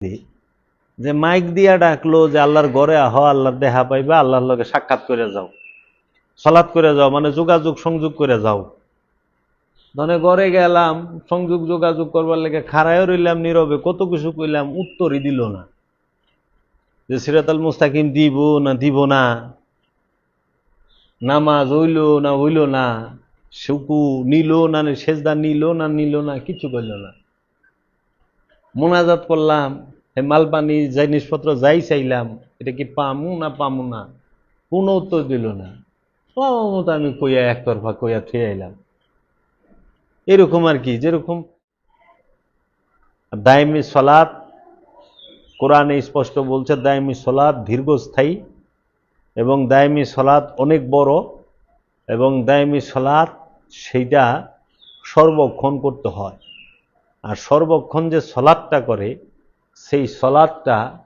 যে মাইক দিয়া ডাকলো যে আল্লাহর ঘরে আহ, আল্লাহর দেহা পাইবা, আল্লাহর লগে সাক্ষাৎ করে যাও। সলাৎ করে যাও মানে যোগাযোগ, সংযোগ করে যাও। ধনে ঘরে গেলাম, সংযোগ, যোগাযোগ করবার লেগে খাড়ায়ও রইলাম নীরবে, কত কিছু কইলাম, উত্তরই দিল না। যে সিরাতাল মুস্তাকিম দিব না দিব না, নামাজ হইল না হইল না, শুকু নিল না, সেজদা নিল না নিল না, কিছু করল না। মোনাজাত করলাম হে মালপানি জিনিসপত্র যাই চাইলাম, এটা কি পামু না পামু না? কোনো উত্তর দিল না। মতো আমি কইয়া একতরফা কইয়া থুয়ে আইলাম। এরকম আর কি, যেরকম দায়মি সলাৎ, কোরআনে স্পষ্ট বলছে দায়মি সলাৎ দীর্ঘস্থায়ী এবং দায়মি সলাৎ অনেক বড় এবং দায়মি সলাৎ সেইটা সর্বক্ষণ করতে হয়। আর সর্বক্ষণ যে সলাদটা করে সেই সলাদটা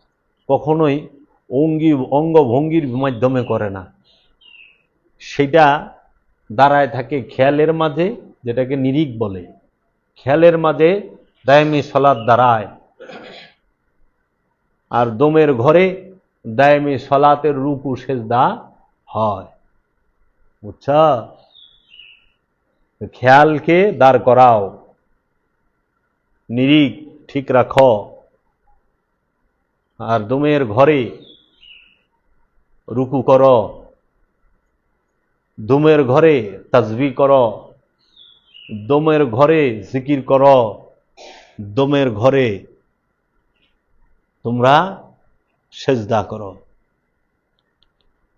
কখনোই অঙ্গি, অঙ্গভঙ্গির মাধ্যমে করে না। সেটা দাঁড়ায় থাকে খেয়ালের মাঝে, যেটাকে নিরিক বলে। খেয়ালের মাঝে দায়মি সলাদ দাঁড়ায়। আর দমের ঘরে দায়মি সলাতের রুকু সেজদা হয়। বুঝছা? খেয়ালকে দাঁড় করাও। নিরিক ঠিক রাখো। আর দমের ঘরে রুকু কর। দমের ঘরে তাজবি কর। দমের ঘরে জিকির করো। দমের ঘরে তোমরা সেজদা করো।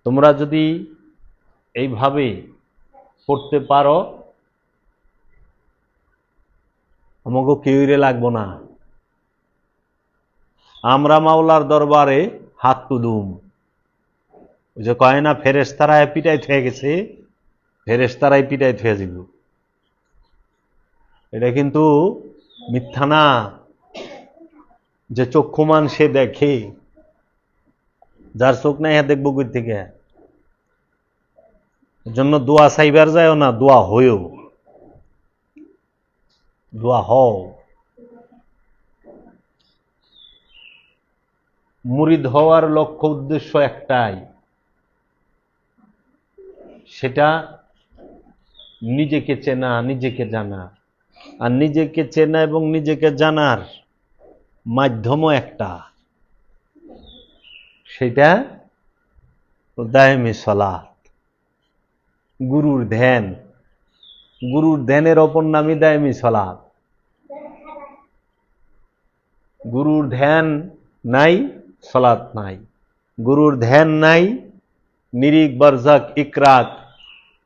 তোমরা যদি এইভাবে করতে পারো আমাকে কেউরে লাগবো না। আমরা মাওলার দরবারে হাত তুলুম। ওই যে কয় না ফেরেস্তারায় পিটাই থয়ে গেছে ফেরেস্তারাই পিটাই থয়ে দিব এটা কিন্তু মিথ্যা না। যে চক্ষুমান সে দেখে, যার চোখ নাই হ্যাঁ দেখব কই থেকে? জন্য দোয়া সাইবার যায়ও না, দোয়া হয়েও। দোয়া হও। মুরিদ হওয়ার লক্ষ্য উদ্দেশ্য একটাই। সেটা নিজেকে চেনা, নিজেকে জানা। আর নিজেকে চেনা এবং নিজেকে জানার মাধ্যমও একটা। সেটা দায়মি সলাৎ গুরুর ধ্যান। গুরুর ধ্যানের অপর নামই দায়মি সলাৎ গুরুর ধ্যান নাই সলাৎ নাই গুরুর ধ্যান নাই নিরিক বরজাক ইকরাক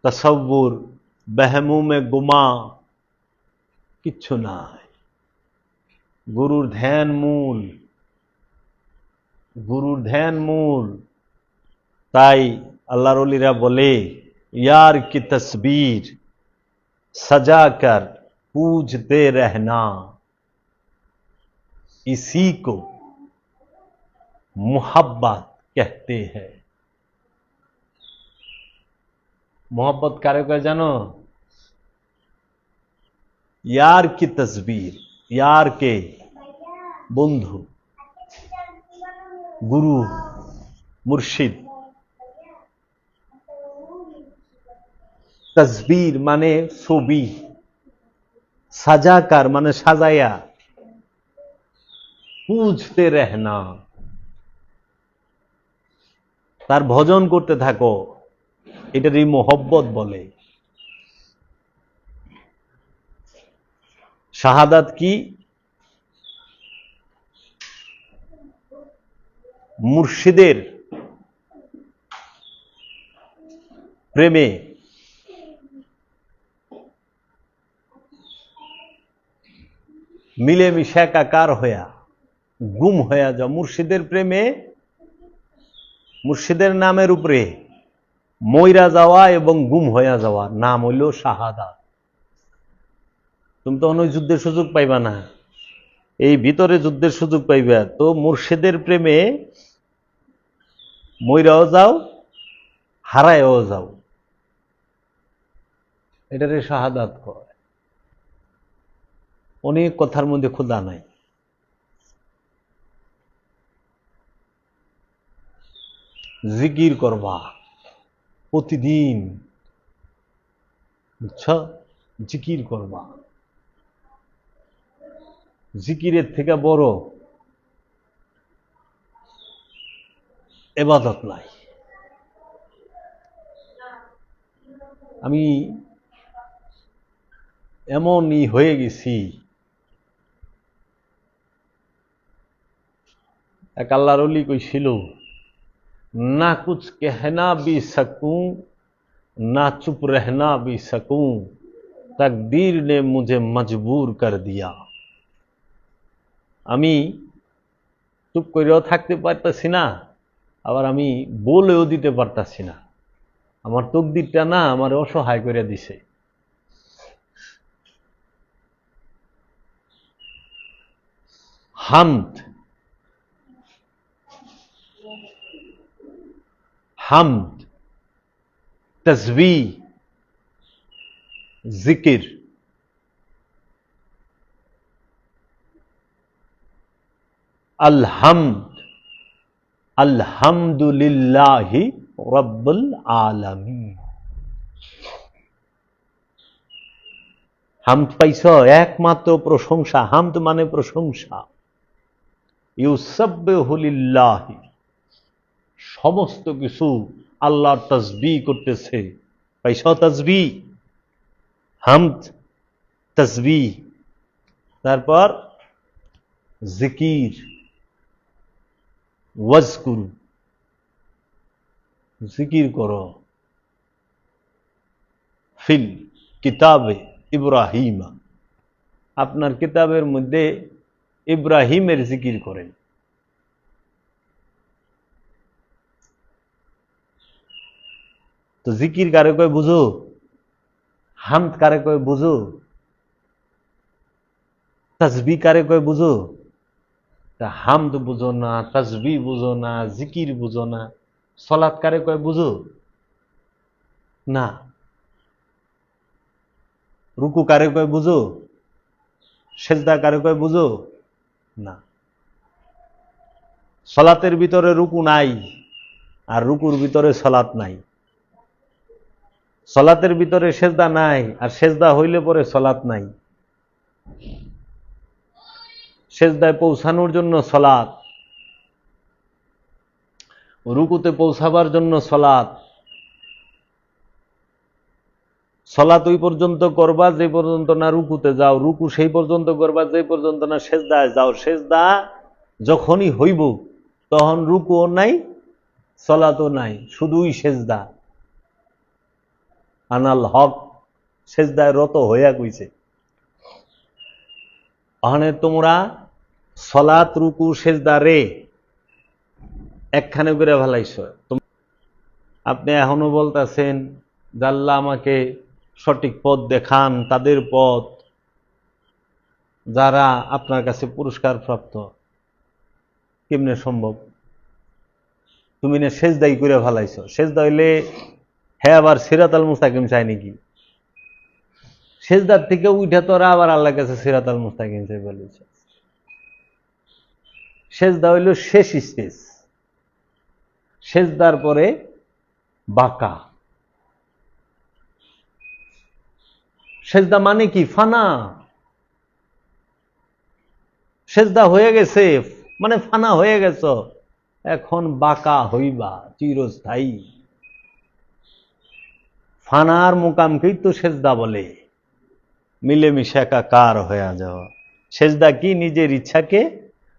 তসব্বুর বেহমুমে গুমা কিচ্ছু নাই গুরুর ধ্যান মূল গুরুর ধ্যান মূল তাই আল্লাহর অলিরা বলে यार की तस्वीर सजा कर पूजते रहना इसी को मोहब्बत कहते हैं मोहब्बत कारे का जानो यार की तस्वीर यार के বন্ধু গুরু মুর্শিদ তসবির মানে ছবি সাজাকার মানে সাজায়া পুজতে রেহনা তার ভজন করতে থাকো। এটারই মোহব্বত বলে। শাহাদাত কি? মুর্শিদের প্রেমে। মিলেমিশে একাকার হইয়া, গুম হইয়া যাও মুর্শিদের প্রেমে। মুর্শিদের নামের উপরে ময়রা যাওয়া এবং গুম হইয়া যাওয়া, নাম হইল শাহাদা। তুমি তখন ওই যুদ্ধের সুযোগ পাইবা না। এই ভিতরে যুদ্ধের সুযোগ পাইবা। তো মুর্শিদের প্রেমে ময়রাও যাও, হারায়ও যাও। এটারে শাহাদাত কয়। অনেক কথার মধ্যে ক্ষুদা নাই। জিকির করবা। প্রতিদিন বুঝছ জিকির করবা। জিকিরের থেকে বড় এবাদত নাই। আমি এমনই হয়ে গেছি, এক আল্লাহর অলি কইছিল না কুছ कहना भी सकूं ना चुप रहना भी सकूं तकदीर ने मुझे मजबूर कर दिया আমি চুপ করেও থাকতে পারতাছি না আবার আমি বলেও দিতে পারতাছি না আমার তকদিরটা না আমার অসহায় করে দিছে হামদ হামদ তসবি জিকির। আলহামদ, আলহামদুলিল্লাহি রব্বুল আলামিন। হামদ পাইছ, একমাত্র প্রশংসা। হামদ মানে প্রশংসা। ইউসাব্বিহুলিল্লাহি। সমস্ত কিছু আল্লাহর তসবি করতেছে। পাইছ তসবি হামদ তসবি তারপর জিকির ওয়াজকুরু জিকির করো। ফিল কিতাবে ইব্রাহিমা। আপনার কিতাবের মধ্যে ইব্রাহিমের জিকির করেন। তো জিকির কারে কয় বুঝো? হামদ কারে কয় বুঝো? তসবি কারে কয় বুঝো? হামদ বুঝো না তসবি বুঝো না, জিকির বুঝো না, সলাৎ কারে কয় বুঝো? না। রুকু কারে কয় বুঝো? সেজদা কারে কয় বুঝো? না। সলাতের ভিতরে রুকু নাই আর রুকুর ভিতরে সলাৎ নাই। সলাতের ভিতরে সেজদা নাই, আর সেজদা হইলে পরে সলাৎ নাই। সেজদায় পৌঁছানোর জন্য সলাৎ। রুকুতে পৌঁছাবার জন্য সলাৎ। সলাৎ ওই পর্যন্ত করবা, যে পর্যন্ত না রুকুতে যাও। রুকু সেই পর্যন্ত করবা, যে পর্যন্ত না সেজদায় যাও। সেজদা যখনই হইব, তখন রুকুও নাই সলাতও নাই, শুধুই সেজদা। আনাল হক সেজদায় রত হইয়া কইছে ওখানে তোমরা সলাত, রুকু, সেজদা একখানে করে ভালাইছ আপনি এখনও বলতেছেন জাল্লা আমাকে সঠিক পথ দেখান, তাদের পথ যারা আপনার কাছে পুরস্কার প্রাপ্ত। কেমনে সম্ভব? তুমি না সেজদাই করে ভালাইছ সেজদা হইলে হ্যাঁ আবার সিরাত আল মুস্তাকিম চাই নাকি? সেজদার থেকে উঠে তোরা আবার আল্লাহ কাছে সিরাত আল মুস্তাকিম চাই বলেছে সেজদা হইল শেষ স্টেজ। সেজদার পরে বাঁকা। সেজদা মানে কি? ফানা। সেজদা হয়ে গেছে মানে ফানা হয়ে গেছ। এখন বাঁকা হইবা, চিরস্থায়ী। ফানার মোকামকেই তো সেজদা বলে। মিলেমিশে একাকার হয়ে যাওয়া। সেজদা কি নিজের ইচ্ছাকে?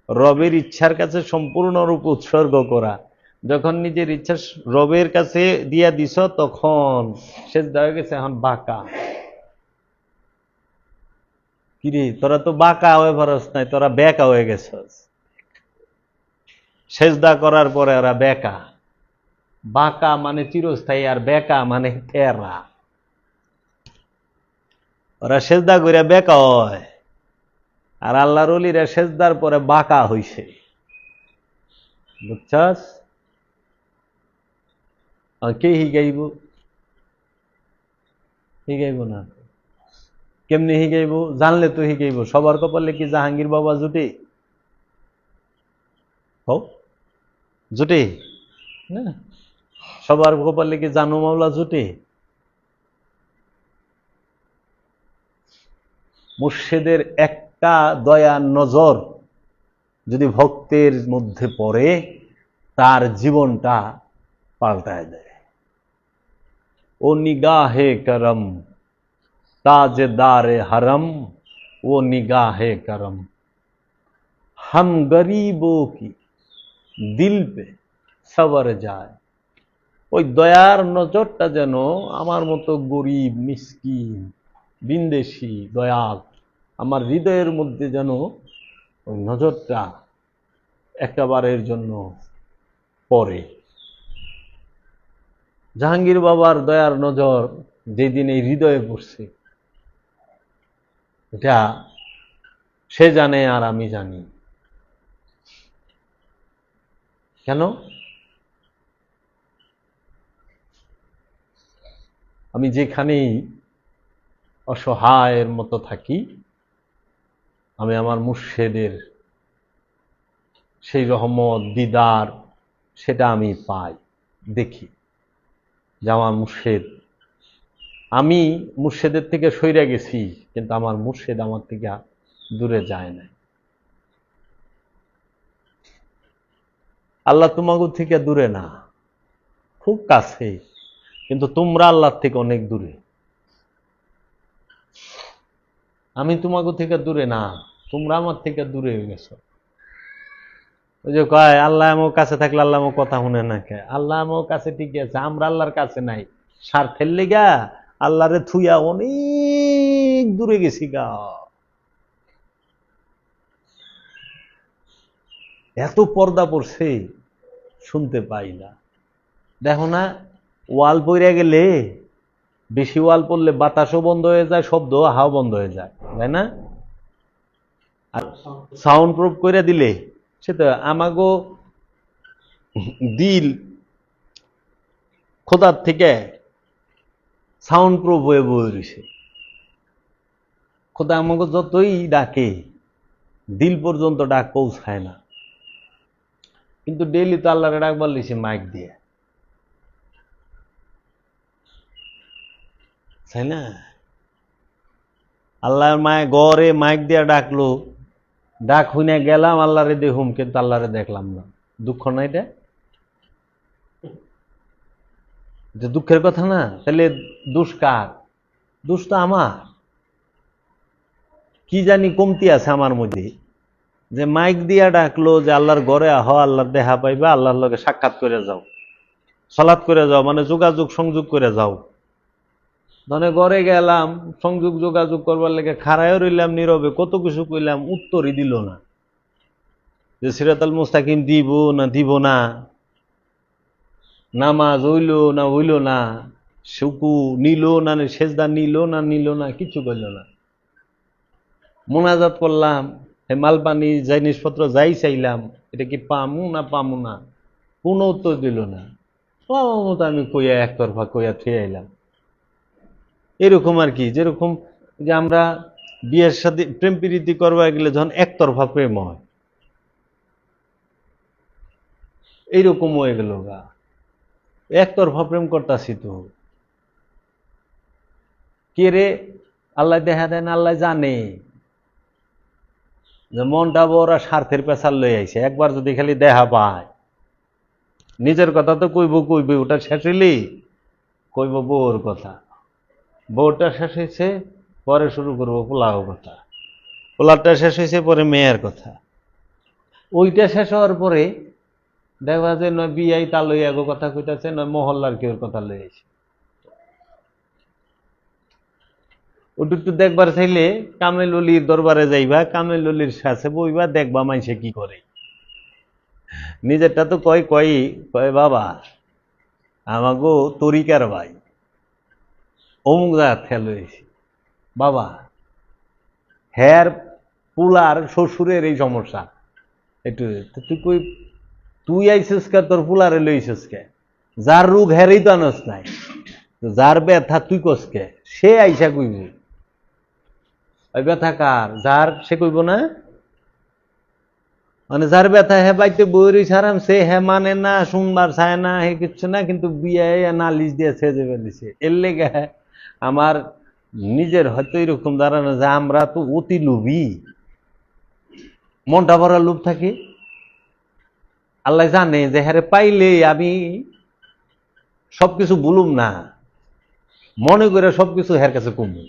রবের ইচ্ছার কাছে সম্পূর্ণরূপ উৎসর্গ করা। যখন নিজের ইচ্ছা রবের কাছে দিয়া দিছ, তখন সেজদা হয়ে গেছে এখন বাঁকা। কিরে, তোরা তো বাঁকা হয়ে পারস নাই, তোরা বেকা হয়ে গেছস। সেজদা করার পরে ওরা বেকা। বাঁকা মানে চিরস্থায়ী আর বেকা মানে তেরা ওরা সেজদা করে বেকা হয়। আর আল্লাহর অলিরা সেজদার পরে বাঁকা হইছে। বুঝছাস? কে হিগাইব? হিগাইব না। কেমনি হিগাইব? জানলে তো হিগাইব। সবার কপালে কি জাহাঙ্গীর বাবা জুটে? হোক জুটে। না। সবার কপালে কি জানু মাওলা জুটে? মুর্শিদের একটা দয়া নজর যদি ভক্তের মধ্যে পড়ে, তার জীবনটা পাল্টায় দেয়। ও নিগাহে করম, তাজদারে হরম, ও নিগাহে করম। হম গরিবো কি দিল পে সবর যায়। ওই দয়ার নজরটা যেন আমার মতো গরিব, মিসকিন, বিন্দেশি, দয়াল, আমার হৃদয়ের মধ্যে যেন ওই নজরটা একেবারের জন্য পরে জাহাঙ্গীর বাবার দয়ার নজর যেদিন এই হৃদয়ে পড়ছে, এটা সে জানে আর আমি জানি। কেন? আমি যেখানেই অসহায়ের মতো থাকি, আমি আমার মুর্শেদের সেই রহমত, দিদার, সেটা আমি পাই, দেখি। যে আমার মুর্শেদ, আমি মুর্শেদের থেকে সইরা গেছি, কিন্তু আমার মুর্শেদ আমার থেকে দূরে যায় না আল্লাহ তোমাকে থেকে দূরে না, খুব কাছে কিন্তু তোমরা আল্লাহর থেকে অনেক দূরে। আমি তোমাকে থেকে দূরে না, তোমরা আমার থেকে দূরে হয়ে গেছো। ওই যে কয়, আল্লাহ আমার কাছে থাকলে আল্লাহ আমার কথা শুনে না কে? আল্লাহ আমার কাছে ঠিকই আছে, আমরা আল্লাহর কাছে নাই। স্বার্থের লেগা আল্লাহরে থুইয়া অনেক দূরে গেছি গা। এত পর্দা পড়ছে, শুনতে পাই না। দেখো না ওয়াল পইরা গেলে বেশি ওয়াল পড়লে বাতাসও বন্ধ হয়ে যায়, শব্দ হাও বন্ধ হয়ে যায়, তাই না? আর সাউন্ড প্রুফ করে দিলে সে তো আমাগো দিল খোদার থেকে সাউন্ড প্রুফ হয়ে বয়ে রয়েছে খোদা আমাকে যতই ডাকে, দিল পর্যন্ত ডাক পৌঁছায় না। কিন্তু ডেইলি তো আল্লাহরে ডাকবার লিছে মাইক দিয়ে। তাই না? আল্লাহর মায় গড়ে মাইক দিয়ে ডাকলো। ডাক হইনা গেলাম, আল্লাহরে দেখুম, কিন্তু আল্লাহরে দেখলাম না। দুঃখ না এটা দুঃখের কথা না? তাহলে দোষ কার? দোষ তো আমার। কি জানি কমতি আছে আমার মধ্যে। যে মাইক দিয়া ডাকলো যে আল্লাহর ঘরে আহ, আল্লাহর দেহা পাইবা, আল্লাহর লগে সাক্ষাৎ করে যাও। সালাত করে যাও মানে যোগাযোগ, সংযোগ করে যাও। মানে ঘরে গেলাম, সংযোগ যোগাযোগ করবার লেগে খাড়ায়ও রইলাম নীরবে, কত কিছু কইলাম, উত্তরই দিল না। যে সিরাতাল মুস্তাকিম দিব না দিব না, নামাজ হইল না হইল না, শুকু নিল না, সেজদা নিল না নিল না, কিছু করল না। মোনাজাত করলাম, হে মালপানি জিনিসপত্র যাই চাইলাম, এটা কি পামু না পামু না? কোনো উত্তর দিল না। আমি কইয়া একতরফা কইয়া থুয়ে আইলাম। এরকম আর কি, যেরকম যে আমরা বিয়ের সাথে প্রেম প্রীতি করবা গেলে যখন একতরফা প্রেম হয়। এইরকম হয়ে গেল গা। একতরফা প্রেম করতাছি তো। কে রে? আল্লাহ দেখা দেন আল্লাহ জানে। যে মনটা ওরা স্বার্থের পেশার লই আইছে, একবার যদি খালি দেহা পায়। নিজের কথা তো কইব কইব, ওটা শেষ কইব বউর কথা। বউটা শেষ হয়েছে, পরে শুরু করব পোলাও কথা। পোলাওটা শেষ হয়েছে, পরে মেয়ের কথা। ওইটা শেষ হওয়ার পরে দেখবা যে নয় বিয়াই তা লই আগো কথা কইতাছে, নয় মহল্লার কেউ কথা লই আইছে। ওটু একটু দেখবার চাইলে কামেল অলির দরবারে যাইবা কামেল অলির সাথে বইবা, দেখবা মাইসে কি করে। নিজেরটা তো কয় কয় কয় বাবা, আমাগো তরিকার ভাই। অমুক জায়গা খেয়াল হয়েছে। বাবা, হ্যার পুলার শ্বশুরের এই সমস্যা। একটু তুই কই, তুই আইসিস কে, তোর পুলারে লইছিস কে? যার রোগ হ্যারেই তো আনস নাই। যার ব্যথা তুই কস কে? সে আইসা কইব। ওই ব্যথা কার? যার, সে কইব না? মানে যার ব্যথা হে বাইতে বইরি সারাম সে হে মানে না, শুনবার চায় না, হে কিচ্ছু না, কিন্তু বিয়ে নালিশ দিয়ে ছেড়ে দিছে এর লেগে আমার নিজের হয়তো এরকম দাঁড়ানো যে আমরা তো অতি লোভী। মনটা ভরা লোভ থাকে। আল্লাহ জানে যে হ্যারে পাইলে আমি সবকিছু বলুম না। মনে করে সবকিছু হের কাছে কমু।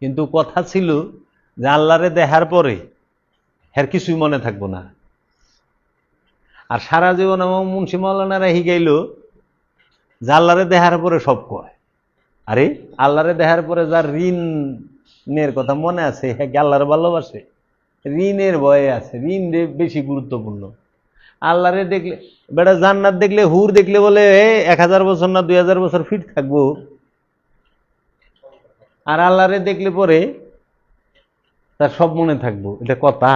কিন্তু কথা ছিল যে, আল্লাহরে দেখার পরে হের কিছুই মনে থাকব না। আর সারা জীবন আমার মুন্সি মৌলানারা শিখাইল যে, আল্লাহরে দেখার পরে সব কয়। আরে আল্লাহরে দেখার পরে যার ঋণের কথা মনে আছে হ্যাঁ আল্লাহরে ভালোবাসে? ঋণের ভয়ে আছে, ঋণ বেশি গুরুত্বপূর্ণ। আল্লাহরে দেখলে, বেটা জান্নাত দেখলে, হুর দেখলে বলে, এ, এক হাজার বছর না দুই হাজার বছর ফিট থাকব? আর আল্লাহরে দেখলে পরে তার সব মনে থাকব, এটা কথা।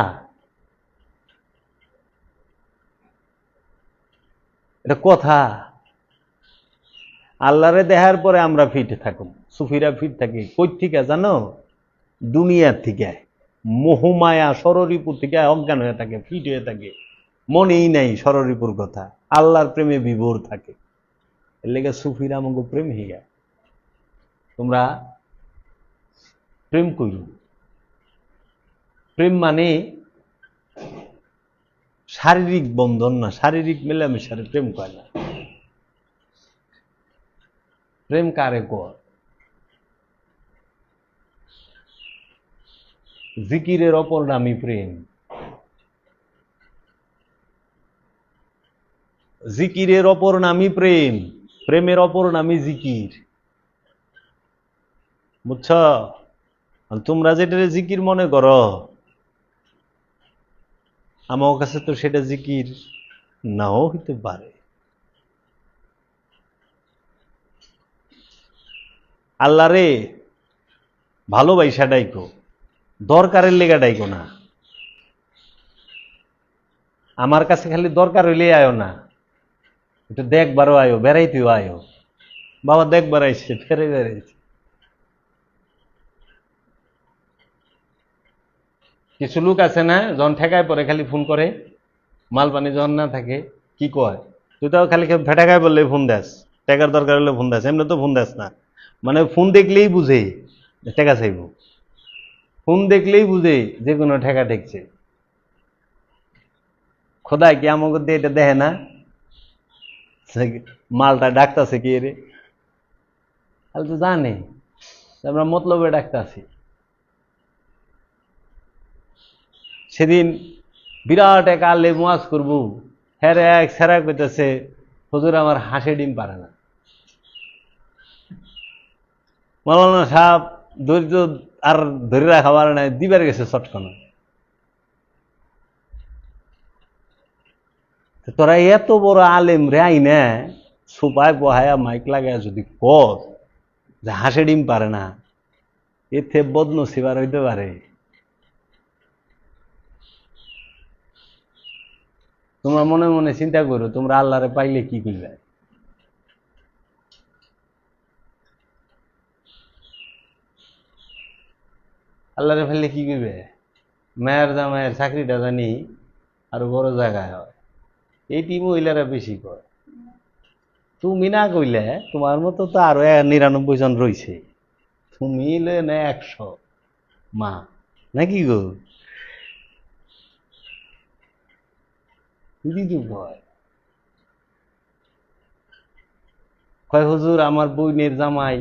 এটা কথা। আল্লাহরে দেখার পরে আমরা ফিট থাকুন সুফিরা ফিট থাকি। কই থেকে জানো? দুনিয়ার থেকে। মোহমায়া সররিপুর থেকে অজ্ঞান হয়ে থাকে, ফিট হয়ে থাকে। মনেই নাই সররিপুর কথা। আল্লাহর প্রেমে বিভোর থাকে। এর লেগে সুফিরা আমাকে প্রেম হিয়া তোমরা প্রেম কইল প্রেম মানে শারীরিক বন্ধন না, শারীরিক মেলামেশারে প্রেম কয় না। প্রেম কারে কর? জিকিরের অপর নামই প্রেম। জিকিরের অপর নামই প্রেম, প্রেমের অপর নামই জিকির। বুঝছ? তোমরা যেটা জিকির মনে করো, আমার কাছে তো সেটা জিকির নাও হইতে পারে। আল্লাহ রে ভালোবাইসা ডাইকো, দরকারের লেগা ডাইকো না। আমার কাছে খালি দরকার হইলে আয়ো না। একটু দেখবারও আয়ো, বেড়াইতেও আয়ো। বাবা দেখবার আইসে ফেরে বেড়াইছে। কিছু লোক আছে না, যখন ঠেকায় পরে খালি ফোন করে, মাল পানি যখন না থাকে, কি কয়? তুই তো খালি ফেটাকায় বললে ফোন দেস টেকার দরকার হলে ফোন দেস, এমনি তো ফোন দেস না। মানে ফোন দেখলেই বুঝে ঠেকা চাইব। ফোন দেখলেই বুঝে যে কোনো ঠেকা ঠেকছে। খোদায় কি আমাকে দিয়ে এটা দেখে না? মালটা ডাকতেছে কি রে? তাহলে তো জানে, আমরা মতলবে ডাকতাছি। সেদিন বিরাট এক আলে মোয়াজ করব। হ্যাঁ এক সেরা কইতেছে, হুজুর আমার হাসে ডিম পারে না। মৌলানা সাহেব ধৈর্য আর ধরে রাখা পারে না দিবার গেছে চটকানো তোরা এত বড় আলেম রে না সুপায় বহায়া মাইক লাগায় যদি কর যে হাসে ডিম পারে না, এতে বদনসিবার হইতে পারে। তোমরা মনে মনে চিন্তা করো, তোমরা আল্লাহরে পাইলে কি করবে আল্লাহরে ফেললে কি করবে মায়ের জামাইয়ের চাকরিটা জানি আরও বড় জায়গায় হয়। এইটি মহিলারা বেশি কয়। তুমি না কইলে তোমার মতো তো আরও নিরানব্বই জন রইছে। তুমি লে না একশো মা, নাকি গো? দিদি কয়, হুজুর, আমার বোনের জামাই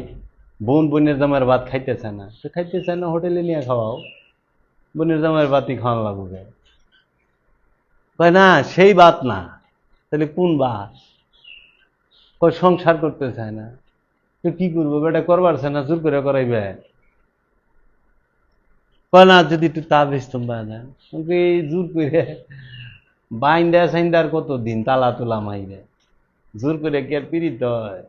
বোন বোনের জামাইয়ের ভাত খাইতেছে না। তো খাইতেছে না, হোটেলে নিয়ে খাওয়াও। বোনের জামাইয়ের ভাতই খাওয়ান লাগবে। কয়, না, সেই ভাত না। তাহলে কোন ভাত? কয়, সংসার করতে চায় না। তো কি করব? বেটা করবার চায় না, জোর করে করাইবে? কয়, না, যদি একটু তা বেচতাম বাজান এই জোর করে বাইন্দা সাইন্দার কত দিন তালা তোলা মাইরে? জোর করে কে পীড়িত হয়?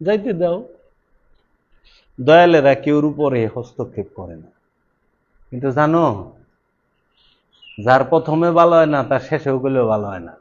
যাইতে দাও। দয়ালেরা কেউর উপরে হস্তক্ষেপ করে না। কিন্তু জানো, যার প্রথমে ভালো হয় না, তার শেষেও গেলেও ভালো হয় না।